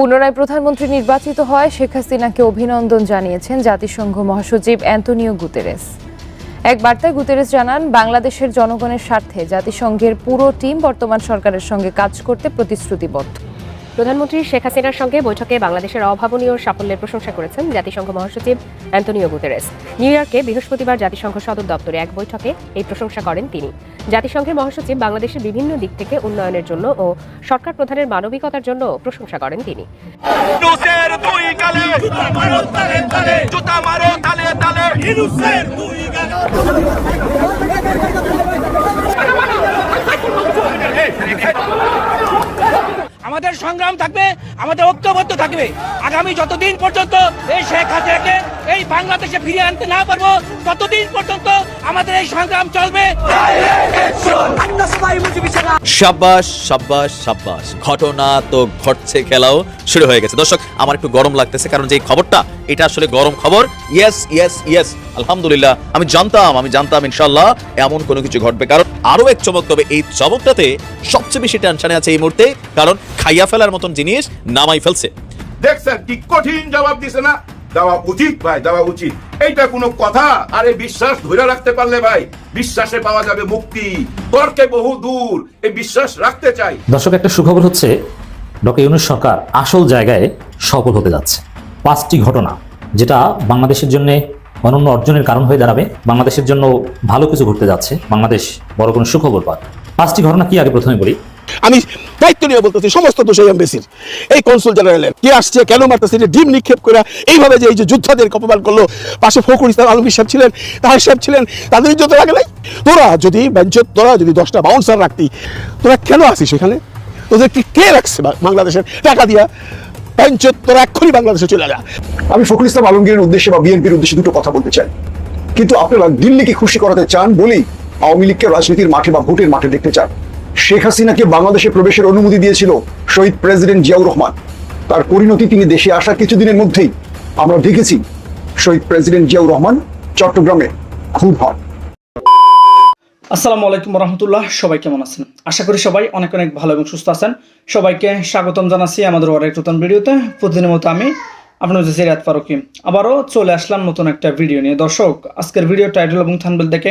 পুনরায় প্রধানমন্ত্রী নির্বাচিত হয়, শেখ হাসিনাকে অভিনন্দন জানিয়েছেন জাতিসংঘ মহাসচিব অ্যান্তনিও গুতেরেস। এক বার্তায় গুতেরেস জানান, বাংলাদেশের জনগণের স্বার্থে জাতিসংঘের পুরো টিম বর্তমান সরকারের সঙ্গে কাজ করতে প্রতিশ্রুতিবদ্ধ। প্রধানমন্ত্রী শেখ হাসিনার সঙ্গে বৈঠকে বাংলাদেশের অভাবনীয় সাফল্যের প্রশংসা করেছেন জাতিসংঘ মহাসচিব অ্যান্তনিও গুতেরেস নিউ ইয়র্কে বৃহস্পতিবার জাতিসংঘ সদর দপ্তরে এক বৈঠকে এই প্রশংসা করেন তিনি জাতিসংঘের মহাসচিব বাংলাদেশের বিভিন্ন দিক থেকে উন্নয়নের জন্য ও সরকার প্রধানের মানবিকতার জন্য প্রশংসা করেন তিনি আমাদের সংগ্রাম থাকবে, আমাদের ঐক্যবদ্ধ থাকবে। আগামী যতদিন পর্যন্ত এই শেখ হাসিনাকে এই বাংলাদেশে ফিরিয়ে আনতে না পারব, ততদিন পর্যন্ত আমাদের এই সংগ্রাম চলবে। সাব্বাস সাব্বাস সাব্বাস। ঘটনা তো ঘটছে, খেলাও শুরু হয়ে গেছে। দর্শক, আমার একটু গরম লাগতেছে, কারণ যে খবরটা, এটা আসলে গরম খবর। ইয়েস ইয়েস ইয়েস আলহামদুলিল্লাহ। আমি জানতাম আমি জানতাম ইনশাল্লাহ এমন কোনো কিছু ঘটবে। কারণ আরও এক চমক তবে এই চমকটাতে সবচেয়ে বেশি টেনশনে আছে এই মুহূর্তে, কারণ খাইয়া ফেলার মতন জিনিস নামাই ফেলছে। দেখছেন কি কঠিন জবাব দিছে না? দেওয়া উচিত ভাই দেওয়া উচিত। এইটা কোনো কথা? আরে বিশ্বাস ধরে রাখতে পারলে ভাই বিশ্বাসে পাওয়া যাবে মুক্তি। তর্কে বহু দূর এই বিশ্বাস রাখতে চাই। দর্শক একটা সুখবর হচ্ছে ডক্টর ইউনুস সরকার আসল জায়গায় সফল হতে যাচ্ছে। পাঁচটি ঘটনা যেটা বাংলাদেশের জন্য অনন্য অর্জনের কারণ হয়ে দাঁড়াবে। বাংলাদেশের জন্য ভালো কিছু ঘটতে যাচ্ছে। বাংলাদেশ বড় কোনো সুখবর পাবে পাঁচটি ঘটনা কি আগে প্রথমে বলি? আমি দায়িত্ব নিয়ে বলতেছি, সমস্ত দোষ এই এমবেসির এই কনসুল জেনারেলের কে আসছে, কেন মারতেছে যে ডিম নিক্ষেপ করে এইভাবে যে এই যে যোদ্ধাদের অপমান করল, পাশে ফখরুল ইসলাম আলমী সাহেব ছিলেন, তাহার সাহেব ছিলেন, তাদের ইজ্জত লাগে নাই? তোরা যদি বেঞ্চত তোরা যদি দশটা বাউন্সার রাখতি, তোরা কেন আসিস সেখানে তোদের কি কে রাখছে বাংলাদেশের? টাকা দিয়া। বেঞ্চত তোরা এক্ষুনি বাংলাদেশে চলে যা। আমি ফখরুল ইসলাম আলমগীরের উদ্দেশ্যে বা বিএনপির উদ্দেশ্যে দুটো কথা বলতে চাই। কিন্তু আপনারা দিল্লিকে খুশি করাতে চান বলেই আওয়ামী লীগকে রাজনীতির মাঠে বা ভোটের মাঠে দেখতে চান। শেখ হাসিনাকে বাংলাদেশে প্রবেশের অনুমতি দিয়েছিল শহীদ প্রেসিডেন্ট জিয়াউর রহমান। তার পরিণতি তিনি দেশে আসার কিছুদিনের মধ্যেই। আমরা দেখেছি শহীদ প্রেসিডেন্ট জিয়াউর রহমান চট্টগ্রামে খুন হন। আসসালামু আলাইকুম রহমতুল্লাহ সবাই কেমন আছেন? আশা করি সবাই অনেক অনেক ভালো এবং সুস্থ আছেন। সবাইকে স্বাগতম জানাচ্ছি আমাদের আরেক নতুন ভিডিওতে। প্রতিদিনের মতো আমি আপনার হচ্ছে ফারুকি। আবারও চলে আসলাম নতুন একটা ভিডিও নিয়ে। দর্শক, আজকের ভিডিও টাইটেল এবং থানবেল দেখে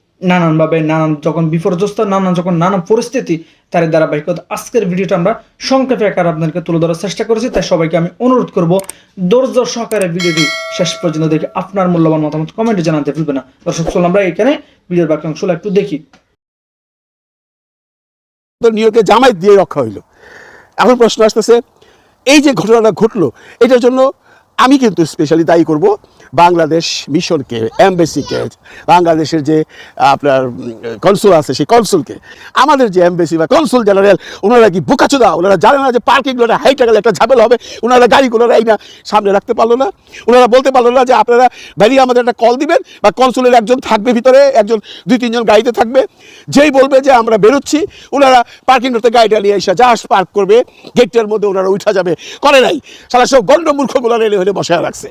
নানানভাবে নানান যখন বিপর্যস্ত, নানান যখন নানান পরিস্থিতি তার ধারাবাহিকতা, আজকের ভিডিওটা আমরা সংক্ষেপে আকার আপনাদেরকে তুলে ধরার চেষ্টা করেছি, তাই সবাইকে আমি অনুরোধ করব, ধৈর্য সহকারে ভিডিওটি শেষ পর্যন্ত দেখে আপনার মূল্যবান মতামত কমেন্টে জানাতে ভুলবেন না। দর্শক, চলুন আমরা এখানে ভিডিওর বাকি অংশগুলো একটু দেখি। ইয়র্কে জামাই দিয়ে রক্ষা হইল। এখন প্রশ্ন আসতেছে, এই যে ঘটনাটা ঘটলো, এটার জন্য আমি কিন্তু স্পেশালি দায়ী করব। বাংলাদেশ মিশনকে, এমবেসিকে, বাংলাদেশের যে আপনার কনসুল আছে, সেই কনসুলকে আমাদের যে এমবেসি বা কনসুল জেনারেল ওনারা কি বোকাচোদা? ওনারা জানে না যে পার্কিং লোটা গেলে একটা ঝামেলা হবে? ওনারা গাড়িগুলো এই না, সামনে রাখতে পারল না। ওনারা বলতে পারল না যে আপনারা ভ্যালি আমাদের একটা কল দিবেন, বা কনসুলের একজন থাকবে ভিতরে, একজন, দুই, তিনজন গাড়িতে থাকবে। যেই বলবে যে আমরা বেরোচ্ছি, ওনারা পার্কিং গাড়িটা নিয়ে এসে জাহাজ পার্ক করবে গেটটার মধ্যে ওনারা উঠা যাবে। করে নাই। সারা সব গণ্ড মূর্খগুলো রেলে হলে বসায় রাখছে।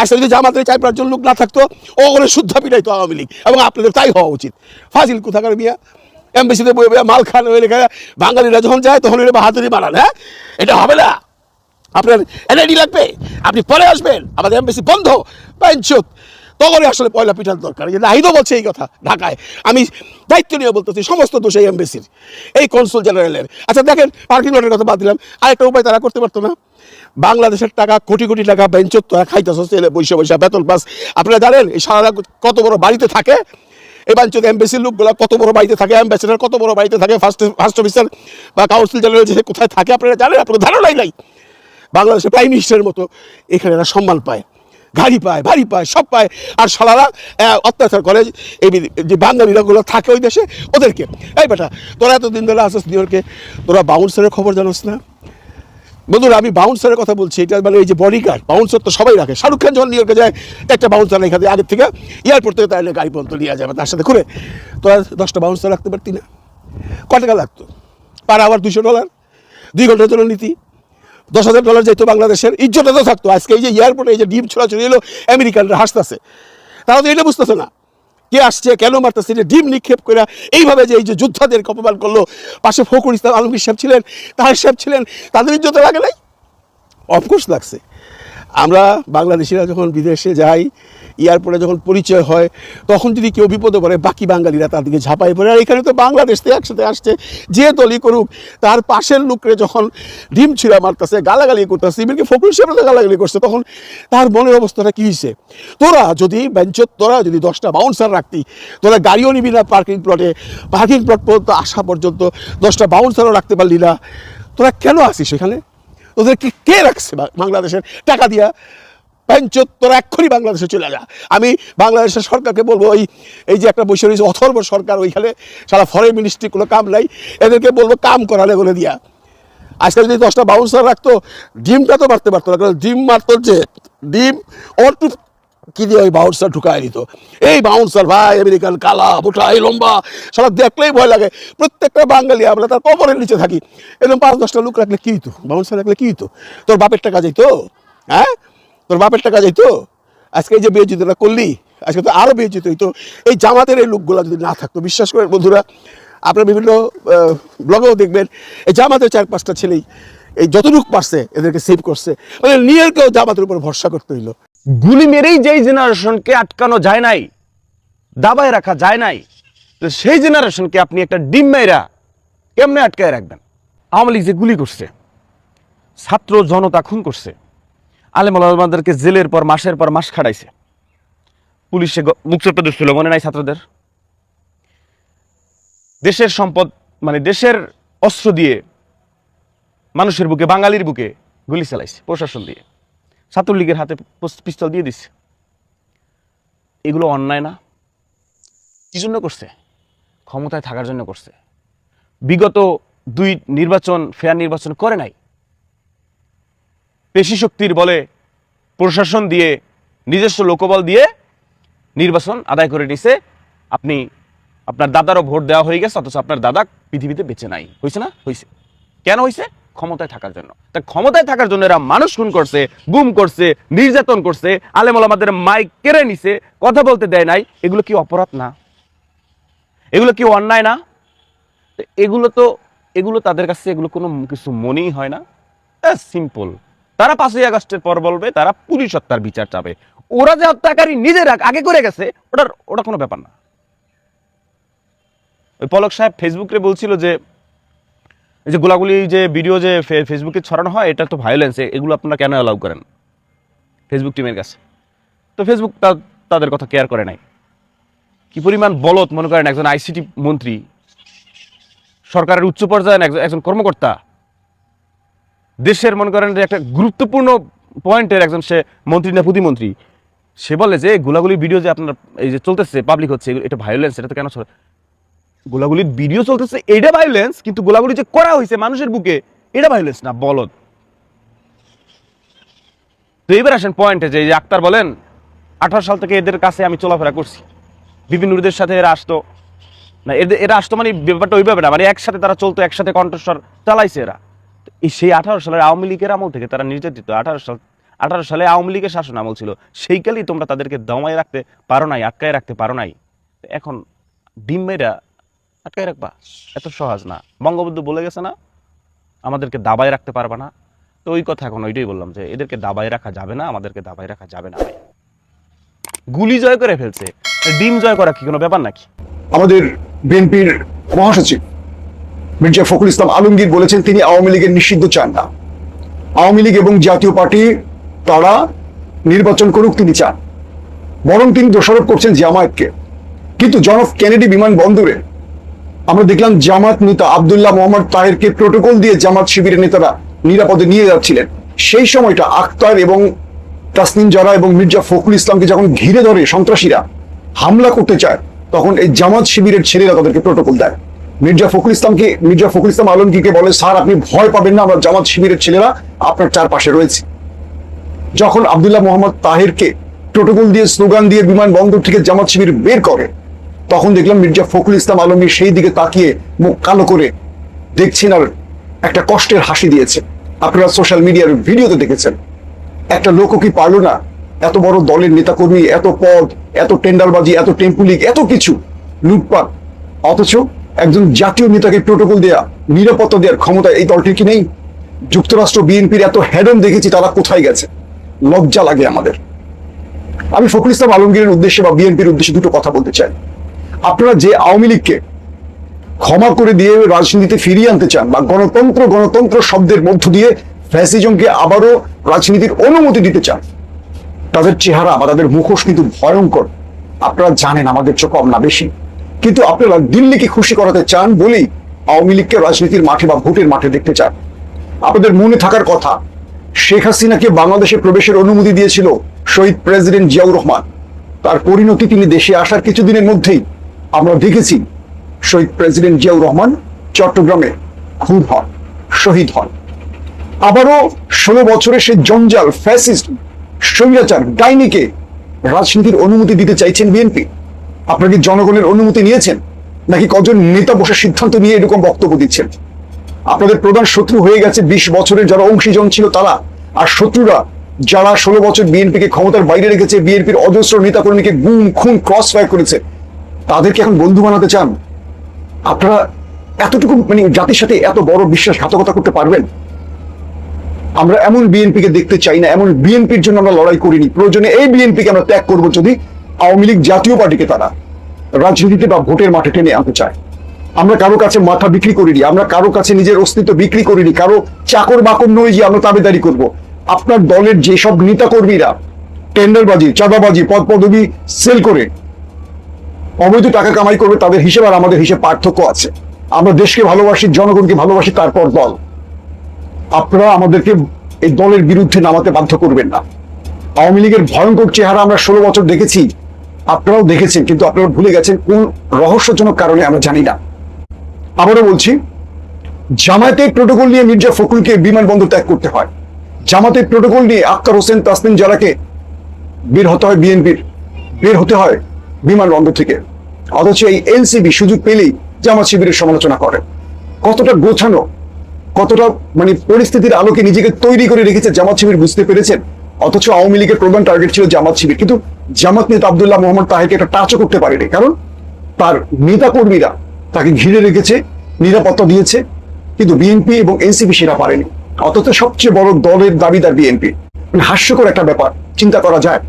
আসলে যদি জামাতের চার পাঁচজন লোক না থাকতো ও করে শুদ্ধ পিটাই তো আওয়ামী লীগ। এবং আপনাদের তাই হওয়া উচিত। ফাজিল কোথাকার মিয়া? এমবিসিতে বই মাল খান ওই লেখা, বাঙালিরা যখন যায়, তখন ওই বাহাদুরি বানান হ্যাঁ? এটা হবে না। আপনার এনআইডি লাগবে, আপনি পরে আসবেন। আমাদের এমবিসি বন্ধ। পাঞ্চত তখনই আসলে পয়লা পিঠার দরকার। নাহিদও বলছে এই কথা ঢাকায়। আমি দায়িত্ব নিয়ে বলতেছি, সমস্ত দোষ এই এমবেসির এই কনসুল জেনারেলের আচ্ছা দেখেন পার্কিং লটের কথা বাদ দিলাম। আরেকটা উপায় তারা করতে পারতো না। বাংলাদেশের টাকা কোটি কোটি টাকা বেঞ্চত তারা খাইতেছে বৈশা বৈশা বেতন পাস। আপনারা জানেন, এই সারা কত বড় বাড়িতে থাকে। এই বাঞ্চত এম্বাসির লোকগুলো কত বড় বাড়িতে থাকে অ্যাম্বাসেডার কত বড় বাড়িতে থাকে ফার্স্ট ফার্স্ট অফিসার বা কাউন্সিল জেনারেল যে কোথায় থাকে, আপনারা জানেন আপনার ধারণাই নাই। বাংলাদেশের প্রাইম মিনিস্টারের মতো এখানে এরা সম্মান পায়। গাড়ি পায় বাড়ি পায়, সব পায়। আর সালারা অত্যাচার করে এই যে বাঙালিরাগুলো থাকে ওই দেশে, ওদেরকে। এই বেটা, তোরা এতদিন ধরে আসিস নিউ ইয়র্কে তোরা বাউন্সারের খবর জানোস না? বন্ধুরা, আমি বাউন্সারের কথা বলছি, এটা মানে এই যে বডিগার্ড বাউন্সার তো সবাই রাখে। শাহরুখ খান যখন নিউ ইয়র্কে যায়, একটা বাউন্সার এখানে আগের থেকে এয়ারপোর্ট থেকে তাহলে গাড়ি পর্যন্ত নিয়ে যাবে তার সাথে করে তোরা দশটা বাউন্সার রাখতে পারতি না? ক টাকা লাগতো? পার আবার দুশো ডলার দুই ঘণ্টার জন্য নীতি? দশ হাজার ডলার যেত বাংলাদেশের ইজ্জতটা তো থাকতো। আজকে এই যে এয়ারপোর্টে এই যে ডিম ছোড়াছড়ি এলো আমেরিকানরা হাসতেছে। তারা তো এটা বুঝতেছে না। কে আসছে, কেন মারতেছে যে ডিম নিক্ষেপ করে এইভাবে যে এই যে যোদ্ধাদের অপমান করল, পাশে ফখরুল ইসলাম, আলমগীর সাহেব ছিলেন, তাহার সাহেব ছিলেন, তাদের ইজ্জত লাগে নাই? অফকোর্স লাগছে। আমরা বাংলাদেশিরা যখন বিদেশে যাই, এয়ারপোর্টে যখন পরিচয় হয়, তখন যদি কেউ বিপদে পড়ে, বাকি বাঙালিরা তার দিকে ঝাঁপাই পড়ে। আর এখানে তো বাংলাদেশ থেকে একসাথে আসছে, যে দলই করুক, তার পাশের লোকরে যখন ডিম ছিঁড়া মারতেছে, গালাগালি করতেছে ইভেনকি ফকুল সাহেব গালাগালি করছে, তখন তার মনের অবস্থাটা কী হয়েছে তোরা যদি বেঞ্চত তোরা যদি দশটা বাউন্সার রাখতি, তোরা গাড়িও নিবি না পার্কিং প্লটে পার্কিং প্লট পর্যন্ত আসা পর্যন্ত দশটা বাউন্সারও রাখতে পারলি না। তোরা কেন আসিস এখানে? ওদেরকে কে রাখছে বাংলাদেশের টাকা দিয়া? পঞ্চত্তর এক্ষুনি বাংলাদেশে চলে যা। আমি বাংলাদেশের সরকারকে বলব, ওই এই যে একটা বসে রয়েছে অথর্ব সরকার ওইখানে সারা ফরেন মিনিস্ট্রি কোনো কাম নাই, এদেরকে বলব কাম করালে বলে দিয়া। আজকাল যদি দশটা বাউন্সার রাখতো, ডিমটা তো মারতে পারতো না, কারণ ডিম মারতো যে ডিম অটু কি দিয়ে ওই বাউন্সার ঢুকায় দিত এই বাউন্সার ভাই আমেরিকান কালা মোটা এই লম্বা সব দেখলেই ভয় লাগে। প্রত্যেকটা বাঙালি আমরা তার কবরের নিচে থাকি। এরকম পাঁচ, দশটা লোক রাখলে কি হইতো? বাউন্সার রাখলে কী হইতো? তোর বাপের টাকা যাইতো? হ্যাঁ? তোর বাপের টাকা যাইতো? আজকে এই যে বিয়েজিতটা করলি, আজকে তো আরও বিয়েজিত হইতো। এই জামাতের এই লোকগুলো যদি না থাকতো, বিশ্বাস করেন বন্ধুরা, আপনারা বিভিন্ন ব্লগেও দেখবেন, এই জামাতের চার পাঁচটা ছেলেই, এই যতটুক পারছে, এদেরকে সেভ করছে। মানে নিয়েরকেও জামাতের উপর ভরসা করতে হইল। গুলি মেরেই যেই জেনারেশনকে আটকানো যায় নাই, দাবায় রাখা যায় নাই, তো সেই জেনারেশনকে আপনি একটা ডিম মেয়েরা কেমনে আটকায় রাখবেন? আওয়ামী লীগ যে গুলি করছে, ছাত্র জনতা খুন করছে আলেমাদেরকে জেলের পর মাসের পর মাস খাটাইছে, পুলিশে গ- মুখচোপে দিচ্ছিল মনে নাই ছাত্রদের? দেশের সম্পদ মানে দেশের অস্ত্র দিয়ে মানুষের বুকে, বাঙালির বুকে গুলি চালাইছে, প্রশাসন দিয়ে। ছাত্রলীগের হাতে পিস্তল দিয়ে দিচ্ছে এগুলো অন্যায় না। কি জন্য করছে? ক্ষমতায় থাকার জন্য করছে। বিগত দুই নির্বাচন, ফেয়ার নির্বাচন করে নাই। পেশি শক্তির বলে প্রশাসন দিয়ে, নিজস্ব লোকবল দিয়ে নির্বাচন আদায় করে নিছে। আপনি, আপনার দাদারও ভোট দেওয়া হয়ে গেছে, অথচ আপনার দাদা পৃথিবীতে বেঁচে নাই। হয়েছে না? হয়েছে কেন হয়েছে ক্ষমতায় থাকার জন্য। তা ক্ষমতায় থাকার জন্য এরা মানুষ খুন করছে, গুম করছে, নির্যাতন করছে আলেমল আমাদের মাইক কেড়ে নিছে, কথা বলতে দেয় নাই, এগুলো কি অপরাধ না? এগুলো কি অন্যায় না? এগুলো তো, এগুলো তাদের কাছে এগুলো কোনো কিছু মনেই হয় না। সিম্পল তারা পাঁচই আগস্টের পর বলবে, তারা পুলিশ হত্যার বিচার চাবে। ওরা যে হত্যাকারী নিজেরা আগে করে গেছে, ওটার, ওটা কোনো ব্যাপার না। ওই পলক সাহেব ফেসবুকে বলছিল যে এই যে গোলাগুলি যে ভিডিও যে ফেসবুকে ছড়ানো হয়, এটা তো ভায়োলেন্স এগুলো আপনারা কেন অ্যালাউ করেন? ফেসবুক টিমের কাছে। তো ফেসবুক তাদের কথা কেয়ার করে নাই। কি পরিমাণ বলত মনে করেন একজন আইসিটি মন্ত্রী, সরকারের উচ্চ পর্যায়ের একজন একজন কর্মকর্তা, দেশের মনে করেন যে একটা গুরুত্বপূর্ণ পয়েন্টের একজন সে মন্ত্রী না প্রতিমন্ত্রী, সে বলে যে গোলাগুলি ভিডিও যে আপনার, এই যে চলতেছে পাবলিক হচ্ছে এটা ভায়োলেন্স এটা তো কেন গোলাগুলির ভিডিও চলতেছে, এটা ভায়োলেন্স কিন্তু গোলাগুলি যে করা হয়েছে মানুষের বুকে, এটা ভায়োলেন্স না, বলদ। তো এবার আসেন পয়েন্টে যে আক্তার বলেন, আঠারো সাল থেকে এদের কাছে আমি চলাফেরা করছি। বিভিন্ন রুদের সাথে এরা আসতো। না, এদের, এরা আসতো মানে ব্যাপারটা ওইভাবে না মানে একসাথে তারা চলতো, একসাথে কণ্ঠস্বর চালাইছে এরা। এই সেই আঠারো সালের আওয়ামী লীগের আমল থেকে তারা নির্যাতিত। আঠারো সাল, আঠারো সালে আওয়ামী লীগের শাসন আমল ছিল। সেইকালেই তোমরা তাদেরকে দমায় রাখতে পারো নাই, আটকায় রাখতে পারো নাই। এখন ডিম আটকায় রাখবা? এত সহজ না। বঙ্গবন্ধু বলে গেছে না, আমাদেরকে দাবায় রাখতে পারবে না। তো ওই কথা এখন ওইটাই বললাম যে, এদেরকে দাবায় রাখা যাবে না, আমাদেরকে দাবায় রাখা যাবে না গুলি জয় করে ফেলছে, ডিম জয় করা কি কোনো ব্যাপার নাকি? আমাদের বিএনপির মহাসচিব মির্জা ফখরুল ইসলাম আলমগীর বলেছেন, তিনি আওয়ামী লীগের নিষিদ্ধ চান না। আওয়ামী লীগ এবং জাতীয় পার্টি, তারা নির্বাচন করুক তিনি চান। বরং তিনি দোষারোপ করছেন জামায়াতকে। কিন্তু জন অফ কেনেডি বিমানবন্দরে আমরা দেখলাম জামাত নেতা আবদুল্লাহ মোহাম্মদ তাহেরকে প্রোটোকল দিয়ে জামাত শিবিরের নেতারা নিরাপদে নিয়ে যাচ্ছিলেন। সেই সময়টা আক্তার এবং তাসনিম জারা এবং মির্জা ফখরুল ইসলামকে যখন ঘিরে ধরে সন্ত্রাসীরা হামলা করতে চায়, তখন এই জামাত শিবিরের ছেলেরা তাদেরকে প্রোটোকল দেয়। মির্জা ফখরুল ইসলামকে, মির্জা ফখরুল ইসলাম আলমগীরকে বলে, স্যার, আপনি ভয় পাবেন না, আমরা জামাত শিবিরের ছেলেরা আপনার চারপাশে রয়েছে। যখন আবদুল্লাহ মোহাম্মদ তাহেরকে প্রোটোকল দিয়ে স্লোগান দিয়ে বিমানবন্দর থেকে জামাত শিবির বের করে তখন দেখলাম মির্জা ফখরুল ইসলাম আলমগীর সেই দিকে তাকিয়ে মুখ কালো করে দেখছেন আর একটা কষ্টের হাসি দিয়েছে। আপনারা সোশ্যাল মিডিয়ার ভিডিওতে দেখেছেন। একটা লোকও কি পারল না? এত বড় দলের নেতাকর্মী, এত পদ, এত টেন্ডারবাজি, এত টেম্পুলিক এত কিছু। লুটপাট। অথচ একজন জাতীয় নেতাকে প্রোটোকল দেয়া, নিরাপত্তা দেওয়ার ক্ষমতা এই দলটির কি নেই? যুক্তরাষ্ট্র, বিএনপির এত হেডন দেখেছি, তারা কোথায় গেছে? লজ্জা লাগে আমাদের। আমি ফখরুল ইসলাম আলমগীরের উদ্দেশ্যে বা বিএনপির উদ্দেশ্যে দুটো কথা বলতে চাই। আপনারা যে আওয়ামী লীগকে ক্ষমা করে দিয়ে রাজনীতিতে ফিরিয়ে আনতে চান বা গণতন্ত্র গণতন্ত্র শব্দের মধ্য দিয়ে ফ্যাসিজমকে আবারও রাজনীতির অনুমতি দিতে চান, তাদের চেহারা বা তাদের মুখোশ কিন্তু ভয়ঙ্কর। আপনারা জানেন আমাদের চোখ কম না বেশি। কিন্তু আপনারা দিল্লিকে খুশি করাতে চান বলেই আওয়ামী লীগকে রাজনীতির মাঠে বা ভোটের মাঠে দেখতে চান। আপনাদের মনে থাকার কথা, শেখ হাসিনাকে বাংলাদেশে প্রবেশের অনুমতি দিয়েছিল শহীদ প্রেসিডেন্ট জিয়াউর রহমান। তার পরিণতি তিনি দেশে আসার কিছুদিনের মধ্যেই আমরা দেখেছি শহীদ প্রেসিডেন্ট জিয়াউর রহমান চট্টগ্রামে খুন হন, শহীদ হন। আবারও ষোলো বছরের সে জঞ্জাল ফ্যাসিস্ট স্বৈরাচার ডাইনিকে রাজনীতির অনুমতি দিতে চাইছেন বিএনপি। আপনারা কি জনগণের অনুমতি নিয়েছেন? নাকি কজন নেতা বসে সিদ্ধান্ত নিয়ে এরকম বক্তব্য দিচ্ছেন? আপনাদের প্রধান শত্রু হয়ে গেছে বিশ বছরের যারা অংশীজন ছিল তারা, আর শত্রুরা যারা ষোলো বছর বিএনপিকে ক্ষমতার বাইরে রেখেছে, বিএনপির অজস্র নেতাকর্মীকে গুম, খুন ক্রস ফায়ার করেছে তাদেরকে এখন বন্ধু বানাতে চান? আপনারা এতটুকু মানে জাতির সাথে এত বড় বিশ্বাসঘাতকতা করতে পারবেন? আমরা এমন বিএনপিকে দেখতে চাই না, এমন বিএনপির জন্য আমরা লড়াই করিনি। প্রয়োজনে এই বিএনপিকে আমরা ত্যাগ করব যদি আওয়ামী লীগ জাতীয় পার্টিকে তারা রাজনীতিতে বা ভোটের মাঠে টেনে আনতে চায়। আমরা কারও কাছে মাথা বিক্রি করিনি, আমরা কারও কাছে নিজের অস্তিত্ব বিক্রি করিনি, কারও চাকর বাকর নই যে আমরা দাবিদারি করব। আপনার দলের যেসব নেতা কর্মীরা টেন্ডারবাজি, চাঁদাবাজি পদ পদবি সেল করে অবৈধ টাকা কামাই করবে, তাদের হিসেব আর আমাদের হিসেব পার্থক্য আছে। আমরা দেশকে ভালোবাসি, জনগণকে ভালোবাসি, তারপর দল। আপনারা আমাদেরকে এই দলের বিরুদ্ধে নামাতে বাধ্য করবেন না। আওয়ামী লীগের ভয়ঙ্কর চেহারা আমরা ষোলো বছর দেখেছি, আপনারাও দেখেছেন, কিন্তু আপনারা ভুলে গেছেন কোন রহস্যজনক কারণে আমরা জানি না। আবারও বলছি, জামায়াতের প্রোটোকল নিয়ে মির্জা ফখরুলকে বিমানবন্দর ত্যাগ করতে হয়। জামাতের প্রোটোকল নিয়ে আক্তার হোসেন তাসনিম জারাকে বের হতে হয়, বিএনপির। বের হতে হয় বিমানবন্দর থেকে। অথচ এই এনসিবি সুযোগ পেলেই জামাত শিবিরের সমালোচনা করে। কতটা গোছানো, কতটা মানে পরিস্থিতির আলোকে নিজেকে তৈরি করে রেখেছে জামাত শিবির বুঝতে পেরেছেন? অথচ আওয়ামী লীগের প্রধান টার্গেট ছিল জামাত শিবির। কিন্তু জামাত নেতা আবদুল্লাহ মোহাম্মদ তাহেরকে একটা টাচও করতে পারেনি। কারণ তার নেতা কর্মীরা তাকে ঘিরে রেখেছে, নিরাপত্তা দিয়েছে, কিন্তু বিএনপি এবং এনসিপি সেটা পারেনি। অথচ সবচেয়ে বড় দলের দাবিদার বিএনপি। মানে হাস্যকর একটা ব্যাপার, চিন্তা করা যায়।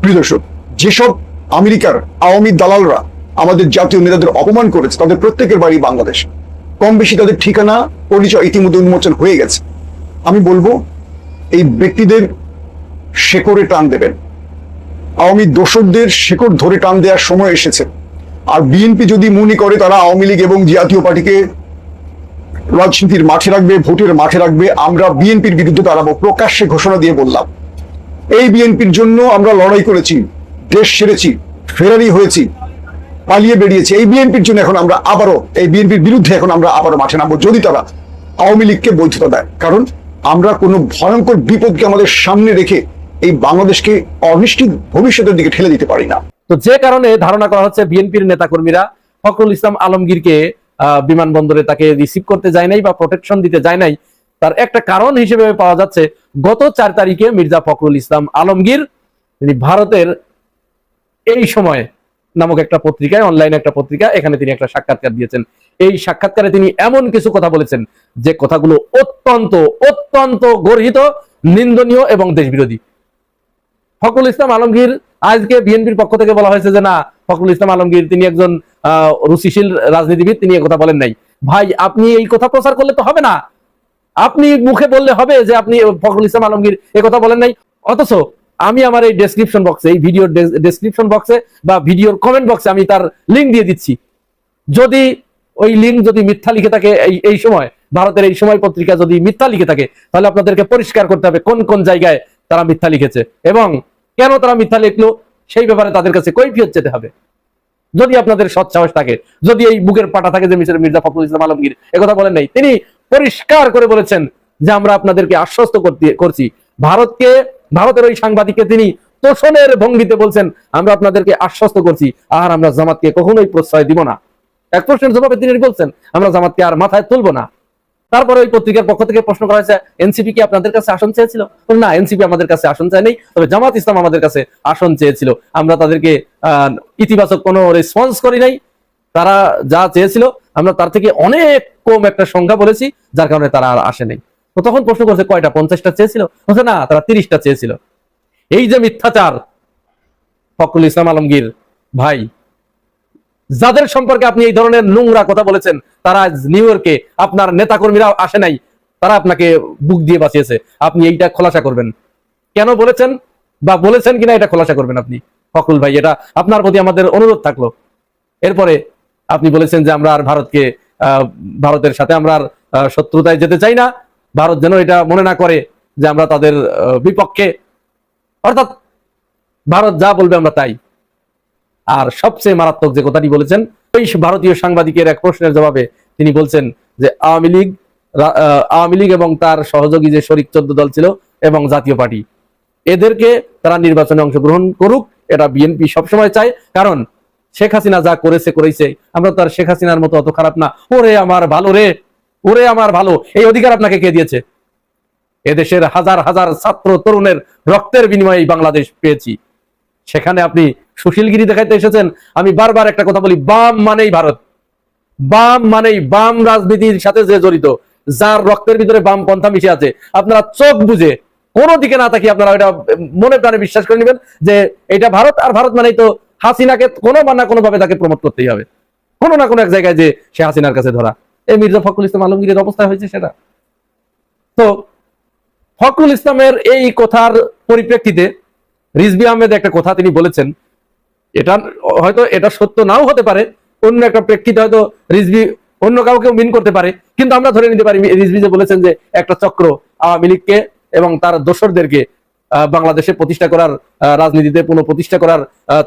প্রিয় দর্শক, যেসব আমেরিকার আওয়ামী দালালরা আমাদের জাতীয় নেতাদের অপমান করেছে, তাদের প্রত্যেকের বাড়ি বাংলাদেশ। কম বেশি তাদের ঠিকানা, পরিচয় ইতিমধ্যে উন্মোচন হয়ে গেছে। আমি বলব, এই ব্যক্তিদের শেকড়ে টান দেবেন। আওয়ামী দোসরদের শেকড় ধরে টান দেওয়ার সময় এসেছে। আর বিএনপি যদি মনে করে তারা আওয়ামী লীগ এবং জাতীয় পার্টিকে রাজনীতির মাঠে রাখবে, ভোটের মাঠে রাখবে, আমরা বিএনপির বিরুদ্ধে দাঁড়াবো প্রকাশ্যে ঘোষণা দিয়ে বললাম। এই বিএনপির জন্য আমরা লড়াই করেছি। দেশ ছেড়েছি, ফেরারি হয়েছি, পালিয়ে বেরিয়েছি। এই বিএনপির জন্য এখন আমরা আবারও, এই বিএনপির বিরুদ্ধে এখন আমরা আবারও মাঠে নামবো, যদি তারা আওয়ামী লীগকে বৈধতা দেয়। কারণ আমরা কোনো ভয়ঙ্কর বিপদকে আমাদের সামনে রেখে এই বাংলাদেশকে অনিশ্চিত ভবিষ্যতের দিকে ঠেলে দিতে পারি না। তো যে কারণে ধারণা করা হচ্ছে বিএনপির নেতাকর্মীরা ফখরুল ইসলাম আলমগীরকে বিমানবন্দরে তাকে রিসিভ করতে যায় নাই বা প্রোটেকশন দিতে যায় নাই, তার একটা কারণ হিসেবে পাওয়া যাচ্ছে, গত চার তারিখে মির্জা ফখরুল ইসলাম আলমগীর, তিনি ভারতের এই সময় নামক একটা পত্রিকায় অনলাইন একটা পত্রিকা, এখানে তিনি একটা সাক্ষাৎকার দিয়েছেন। এই সাক্ষাৎকারে তিনি এমন কিছু কথা বলেছেন, যে কথাগুলো অত্যন্ত অত্যন্ত গর্হিত, নিন্দনীয় এবং দেশবিরোধী। ফখরুল ইসলাম আলমগীর, আজকে বিএনপির পক্ষ থেকে বলা হয়েছে যে না, ফখরুল ইসলাম আলমগীর তিনি একজন রুচিশীল রাজনীতিবিদ, তিনি কথা বলেন নাই। ভাই, আপনি এই কথা প্রচার করলে তো হবে না। আপনি মুখে বললে হবে যে আপনি ফখরুল ইসলাম আলমগীর কথা বলেন নাই। অথচ আমি আমার এই ডেসক্রিপশন বক্সে এই ভিডিওর ডেসক্রিপশন বক্সে বা ভিডিওর কমেন্ট বক্সে আমি তার লিঙ্ক দিয়ে দিচ্ছি। যদি ওই লিঙ্ক যদি মিথ্যা লিখে থাকে এই এই সময়, ভারতের এই সময় পত্রিকা যদি মিথ্যা লিখে থাকে, তাহলে আপনাদেরকে পরিষ্কার করতে হবে কোন কোন জায়গায় তারা মিথ্যা লিখেছে এবং কেন তারা মিথ্যা লিখলো, সেই ব্যাপারে তাদের কাছে কৈফিয়ত যেতে হবে। যদি আপনাদের সৎ সাহস থাকে, যদি এই বুকের পাটা থাকে যে মিস্টার মির্জা ফখরুল ইসলাম আলমগীর একথা বলেন নাই, তিনি পরিষ্কার করে বলেছেন যে আমরা আপনাদেরকে আশ্বস্ত করছি। ভারতকে ভারতের ওই সাংবাদিককে তিনি তোষণের ভঙ্গিতে বলছেন, আমরা আপনাদেরকে আশ্বস্ত করছি, আর আমরা জামাতকে কখনোই প্রশ্রয় দিব না। এক প্রশ্নের জবাবে তিনি বলছেন, আমরা জামাতকে আর মাথায় তুলবো না। তারপরে ওই পত্রিকার পক্ষ থেকে প্রশ্ন করা হয়েছে, এনসিপি কি আপনাদের কাছে আসন চেয়েছিল? না, এনসিপি আমাদের কাছে আসন চায় নেই তবে জামাত ইসলাম আমাদের কাছে আসন চেয়েছিল। আমরা তাদেরকে ইতিবাচক কোনো রেসপন্স করি নাই। তারা যা চেয়েছিল, আমরা তার থেকে অনেক কম একটা সংখ্যা বলেছি, যার কারণে তারা আর আসে নাই। তো তখন প্রশ্ন করছে, কয়টা? পঞ্চাশটা চেয়েছিল? বলছে, না, তারা তিরিশটা চেয়েছিল। এই যে মিথ্যাচার, ফখরুল ইসলাম আলমগীর ভাই, যাদের সম্পর্কে আপনি এই ধরনের নোংরা কথা বলেছেন, তারা নিউ ইয়র্কে আপনার নেতাকর্মীরা আসে নাই, তারা আপনাকে বুক দিয়ে বাঁচিয়েছে। আপনি এইটা খোলাসা করবেন। কেন বলেছেন? বা বলেছেন কিনা এটা খোলাসা করবেন আপনি? ফখরুল ভাই, এটা আপনার প্রতি আমাদের অনুরোধ থাকল। এরপরে আপনি বলেছেন যে আমরা আর ভারতকে ভারতের সাথে আমরা আর শত্রুতায় যেতে চাই না। ভারত যেন এটা মনে না করে যে আমরা তাদের বিপক্ষে, অর্থাৎ ভারত যা বলবে আমরা তাই। আর সবচেয়ে মারাত্মক যে কথাটি বলেছেন ওই ভারতীয় সাংবাদিকের এক প্রশ্নের জবাবে তিনি বলছেন যে আওয়ামী লীগ আওয়ামী লীগ এবং তার সহযোগী যে শরিক চোদ্দ দল ছিল এবং জাতীয় পার্টি, এদেরকে তারা নির্বাচনে অংশগ্রহণ করুক, এটা বিএনপি সবসময় চায়। কারণ শেখ হাসিনা যা করেছে করেছে আমরা তার শেখ হাসিনার মতো অত খারাপ না। ওরে আমার ভালো রে! ওরে আমার ভালো, এই অধিকার আপনাকে কে দিয়েছে? এদেশের হাজার হাজার ছাত্র তরুণের রক্তের বিনিময়ে বাংলাদেশ পেয়েছি। সেখানে আপনি সুশীলগিরি দেখাইতে এসেছেন, আমি বারবার একটা কথা বলি, বাম মানেই ভারত। বাম মানেই বাম রাজনীতির সাথে যে জড়িত, যার রক্তের ভিতরে বাম পন্থা মিশে আছে, আপনারা চোখ বুঝে কোনো দিকে না তাকিয়ে আপনারা এটা মনে প্রাণে বিশ্বাস করে নেবেন যে এটা ভারত, আর ভারত মানেই তো হাসিনাকে কোনো না কোনো ভাবে তাকে প্রমোট করতেই হবে। কোনো না কোনো এক জায়গায় যে সে হাসিনার কাছে ধরা। এই মির্জা ফখরুল ইসলাম আলমগীরের অবস্থা হয়েছে সেটা। তো ফখরুল ইসলামের এই কথার পরিপ্রেক্ষিতে রিজবি আহমেদ একটা কথা তিনি বলেছেন। এটা হয়তো এটা সত্য নাও হতে পারে, অন্য একটা প্রেক্ষিতে হয়তো রিজবি অন্য কাউকেও মিন করতে পারে, কিন্তু আমরা ধরে নিতে পারি রিজবি যে বলেছেন যে একটা চক্র আওয়ামী লীগকে এবং তার দোসরদেরকে বাংলাদেশে প্রতিষ্ঠা করার রাজনীতিতে পুনঃ প্রতিষ্ঠা করার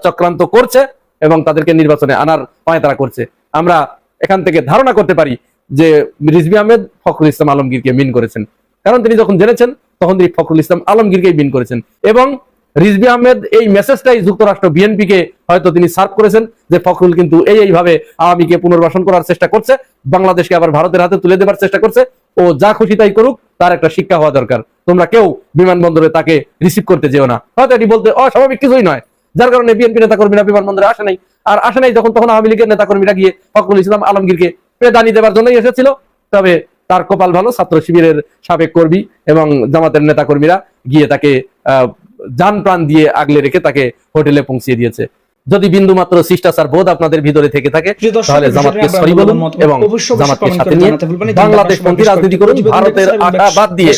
চক্রান্ত করছে এবং তাদেরকে নির্বাচনে আনার পায় তারা করছে। আমরা এখান থেকে ধারণা করতে পারি যে রিজবি আহমেদ ফখরুল ইসলাম আলমগীরকে মিন করেছেন। কারণ তিনি যখন জেনেছেন, তখন তিনি ফখরুল ইসলাম আলমগীরকেই মিন করেছেন। এবং রিজবি আহমেদ এই মেসেজটাই যুক্তরাষ্ট্র বিএনপিকে হয়তো তিনি সার্ভ করেছেন যে ফখরুল কিন্তু এই এইভাবে আওয়ামীকে পুনর্বাসন করার চেষ্টা করছে, বাংলাদেশকে আবার ভারতের হাতে তুলে দেবার চেষ্টা করছে। ও যা খুশি তাই করুক, তার একটা শিক্ষা হওয়া দরকার। তোমরা কেউ বিমানবন্দরে তাকে রিসিভ করতে যেও না। হয়তো এটি বলতে অস্বাভাবিক কিছুই নয়। যার কারণে বিএনপি নেতা কর্মীরা বিমানবন্দরে আসে নাই। আর আসে নাই যখন, তখন আওয়ামী লীগের নেতা কর্মীরা গিয়ে ফখরুল ইসলাম আলমগীরকে প্রেদানি দেবার জন্যই এসেছিল। তবে তার কপাল ভালো ছাত্র শিবিরের সাবেক কর্মী এবং জামাতের নেতা কর্মীরা গিয়ে তাকে আহ, যান প্রাণ দিয়ে আগলে রেখে তাকে হোটেলে পৌঁছিয়ে দিয়েছে। যদি বিন্দু মাত্র শিষ্টাচার বোধ আপনাদের ভিতরে থেকে থাকে তাহলে জামাতকে সরি বলুন এবং জামাতকে সাথে নিয়ে। বাংলাদেশ পন্থী রাজনীতি করুন ভারতের বেশ- বাদ দিয়ে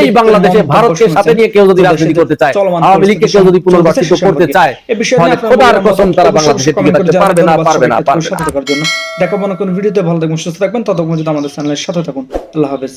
এই বাংলাদেশে ভারতকে সাথে নিয়ে কেউ যদি রাজনীতি করতে চায় আওয়ামী লীগকে কেউ যদি পুনর্বাসিত করতে চায় তাহলে খোদার কসম তারা বাংলাদেশে টিকে থাকতে পারবে না পারবে না পারবে না। সাথে থাকার জন্য দেখাবো না কোনো ভিডিওতে। ভালো থাকবেন সুস্থ থাকবেন। ততক্ষণ যদি আমাদের চ্যানেলের সাথে থাকুন। আল্লাহ হাফেজ।